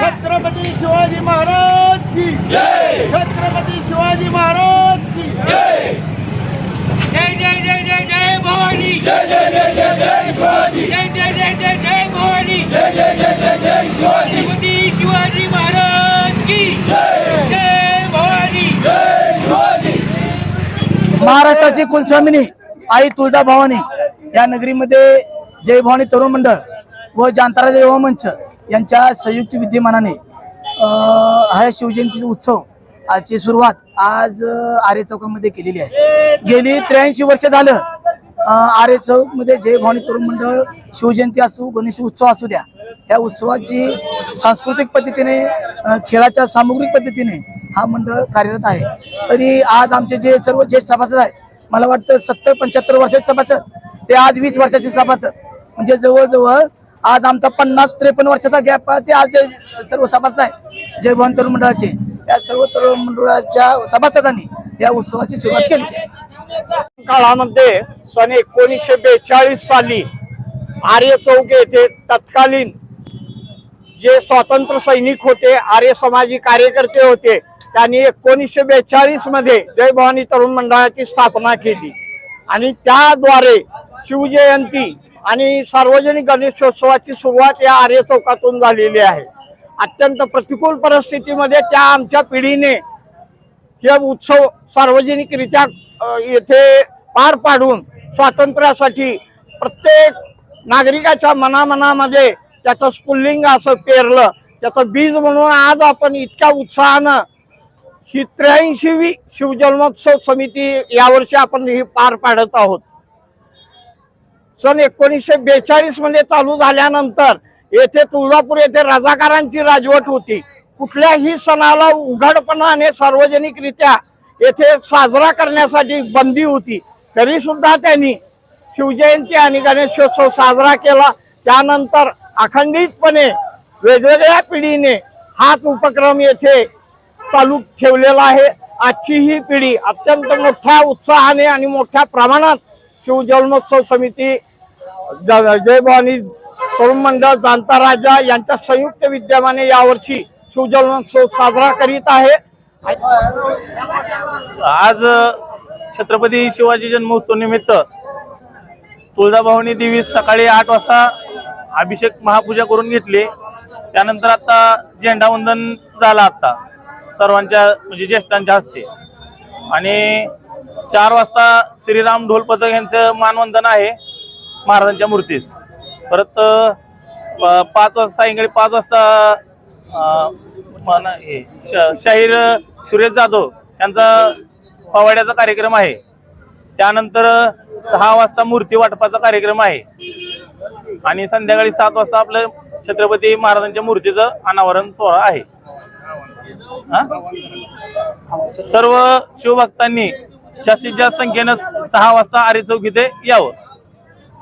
छत्रपती शिवाजी महाराज की जय छत्रपती शिवाजी महाराज की जय जय जय जय जय जय भवानी जय जय जय जय जय शिवाजी जय जय जय जय महाराष्ट्राची कुलस्वामिनी आई तुळजा भवानी या नगरीमध्ये जय भवानी तरुण मंडळ व जांताराजा युवा मंच यांच्या संयुक्त विद्यमानाने हा शिवजयंती उत्सव आजची सुरुवात आज अं, आर्य चौकामध्ये केलेली आहे. गेली त्र्याऐंशी वर्ष झालं आर्य चौकमध्ये जय भवानी तरुण मंडळ शिवजयंती असू गणेश उत्सव असू द्या या उत्सवाची सांस्कृतिक पद्धतीने खेळाच्या सामुग्रिक पद्धतीने हा मंडळ कार्यरत आहे. तरी आज आमचे जे सर्व ज्येष्ठ सभासद आहेत मला वाटतं सत्तर पंच्याहत्तर वर्षाचे सभासद ते आज वीस वर्षाचे सभासद. म्हणजे जवळजवळ आज आमचा पन्नास त्रेपन्न वर्षाचा गॅपचे आज सर्व सभासद आहे जय भवन तरुण मंडळाचे या सर्व तरुण मंडळाच्या सभासदांनी या उत्सवाची सुरुवात केली. काळामध्ये सन एकोणीसशे बेचाळीस साली आर्य चौक येथे तत्कालीन जे स्वातंत्र्य सैनिक होते आर्य समाजी कार्यकर्ते होते त्यांनी एकोणीसशे बेचाळीसमध्ये जय भवानी तरुण मंडळाची स्थापना केली. आणि त्याद्वारे शिवजयंती आणि सार्वजनिक गणेशोत्सवाची सुरुवात या आर्य चौकातून झालेली आहे. अत्यंत प्रतिकूल परिस्थितीमध्ये त्या आमच्या पिढीने हे उत्सव सार्वजनिकरित्या येथे पार पाडून स्वातंत्र्यासाठी प्रत्येक नागरिकाच्या मनामनामध्ये त्याचं स्फुल्लिंग असं पेरलं. त्याचं बीज म्हणून आज आपण इतक्या उत्साहानं ही त्र्याऐंशीवी शिवजन्मोत्सव समिती यावर्षी आपण ही पार पाडत आहोत. सन एकोणीसशे बेचाळीसमध्ये चालू झाल्यानंतर येथे तुळजापूर येथे रजाकारांची राजवट होती. कुठल्याही सणाला उघडपणाने सार्वजनिकरित्या येथे साजरा करण्यासाठी बंदी होती. तरी सुद्धा त्यांनी शिवजयंती आणि गणेशोत्सव साजरा केला. त्यानंतर अखंडितपणे वेगवेगळ्या पिढीने हाच उपक्रम येथे चालू ठेवलेला आहे. आजची ही पिढी अत्यंत मोठ्या उत्साहाने आणि मोठ्या प्रमाणात शिवजन्मोत्सव समिती ज- जय भवानी तरुण मंडळ जाणता राजा यांच्या संयुक्त विद्यमाने यावर्षी शिवजन्मोत्सव साजरा करीत आहे. आज छत्रपती शिवाजी जन्मोत्सव निमित्त तुळजाभवानी देवी सकाळी आठ वाजता अभिषेक महापूजा करून घेतली. त्यानंतर आता झेंडावंदन झालं आता. सर्वांच्या म्हणजे ज्येष्ठांच्या हस्ते. आणि चार वाजता श्रीराम ढोल पथक यांचं मानवंदन आहे महाराजांच्या मूर्तीस. परत पाच वाजता सायंकाळी पाच वाजता हे, श- शाहीर सुरेश जाधव यांचा पवाड्याचा कार्यक्रम आहे. त्यानंतर सहा वाजता मूर्ती वाटपाचा कार्यक्रम आहे. आणि संध्याकाळी सात वाजता आपलं छत्रपती महाराजांच्या मूर्तीचं अनावरण सोहळा आहे. सर्व शिवभक्तांनी जास्तीत जास्त संख्येनं सहा वाजता आरे चौक इथे यावं.